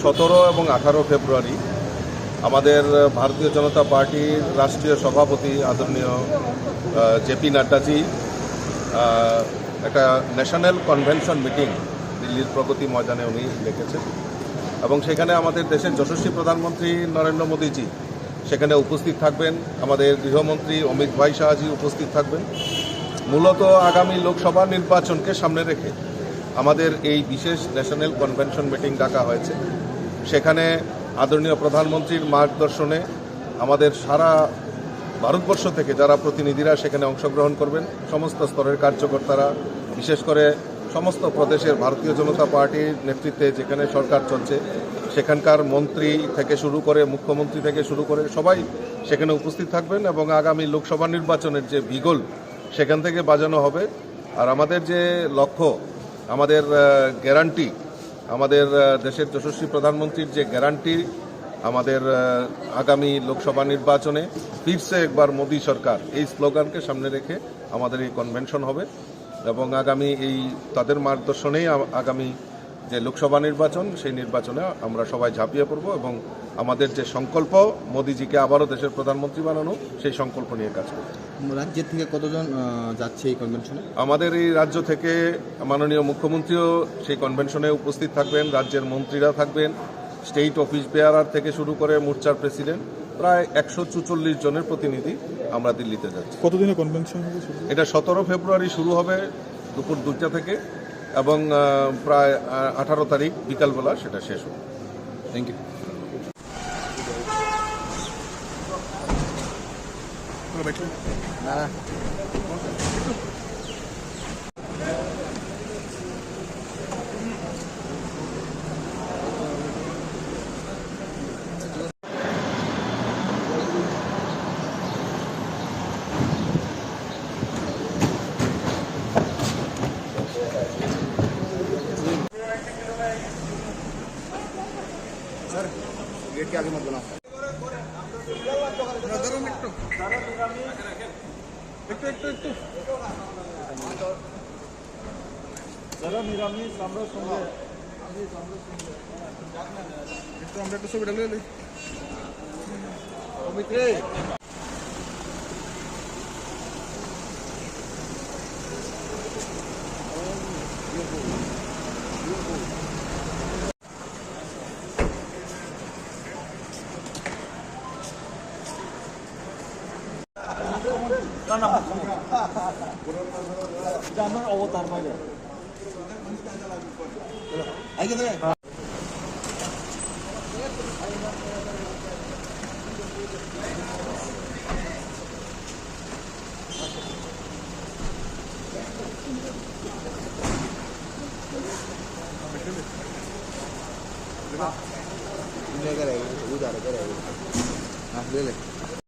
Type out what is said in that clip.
সতেরো এবং আঠারো ফেব্রুয়ারি আমাদের ভারতীয় জনতা পার্টির রাষ্ট্রীয় সভাপতি আদরণীয় জেপি নাড্ডাজি একটা ন্যাশনাল কনভেনশন মিটিং দিল্লির প্রগতি ময়দানে উনি ডেকেছেন। এবং সেখানে আমাদের দেশের যশস্বী প্রধানমন্ত্রী নরেন্দ্র মোদীজি সেখানে উপস্থিত থাকবেন। আমাদের গৃহমন্ত্রী অমিত ভাই শাহজি উপস্থিত থাকবেন। মূলত আগামী লোকসভা নির্বাচনকে সামনে রেখে আমাদের এই বিশেষ ন্যাশনাল কনভেনশন মিটিং ডাকা হয়েছে। সেখানে আদরণীয় প্রধানমন্ত্রীর মার্গদর্শনে আমাদের সারা ভারতবর্ষ থেকে যারা প্রতিনিধিরা সেখানে অংশগ্রহণ করবেন, সমস্ত স্তরের কার্যকর্তারা, বিশেষ করে সমস্ত প্রদেশের ভারতীয় জনতা পার্টির নেতৃত্বে যেখানে সরকার চলছে, সেখানকার মন্ত্রী থেকে শুরু করে, মুখ্যমন্ত্রী থেকে শুরু করে সবাই সেখানে উপস্থিত থাকবেন এবং আগামী লোকসভা নির্বাচনের যে বিগল সেখান থেকে বাজানো হবে। আর আমাদের যে লক্ষ্য আমাদের গ্যারান্টি আমাদের দেশের যশস্বী প্রধানমন্ত্রীর যে গ্যারান্টি আমাদের আগামী লোকসভা নির্বাচনে ফিরছে একবার মোদী সরকার। এই স্লোগানকে সামনে রেখে আমাদের এই কনভেনশন হবে এবং আগামী এই, তাদের মার্গদর্শনেই আগামী যে লোকসভা নির্বাচন সেই নির্বাচনে আমরা সবাই ঝাঁপিয়ে পড়ব এবং আমাদের যে সংকল্প মোদিজিকে আবারও দেশের প্রধানমন্ত্রী বানানো সেই সংকল্প নিয়ে কাজ করব। রাজ্যের থেকে কতজন যাচ্ছে এই কনভেনশনে আমাদের এই রাজ্য থেকে মাননীয় মুখ্যমন্ত্রীও সেই কনভেনশনে উপস্থিত থাকবেন রাজ্যের মন্ত্রীরা থাকবেন স্টেট অফিস বেয়ারার থেকে শুরু করে মোর্চার প্রেসিডেন্ট প্রায় একশো চুচল্লিশ জনের প্রতিনিধি আমরা দিল্লিতে যাচ্ছি। কতদিনের কনভেনশন হবে এটা সতেরো ফেব্রুয়ারি শুরু হবে দুপুর দুটা থেকে। এবং প্রায় আঠারো তারিখ বিকালবেলা সেটা শেষ হবে। থ্যাংক ইউ কি আগের মতন আছে একটু একটু একটু যারা নিরামিষ আমরা সঙ্গে একটু আমরা একটু অমিত লিয়ে নিই। इधर रहेगा उधर रहेगा हाँ ले ले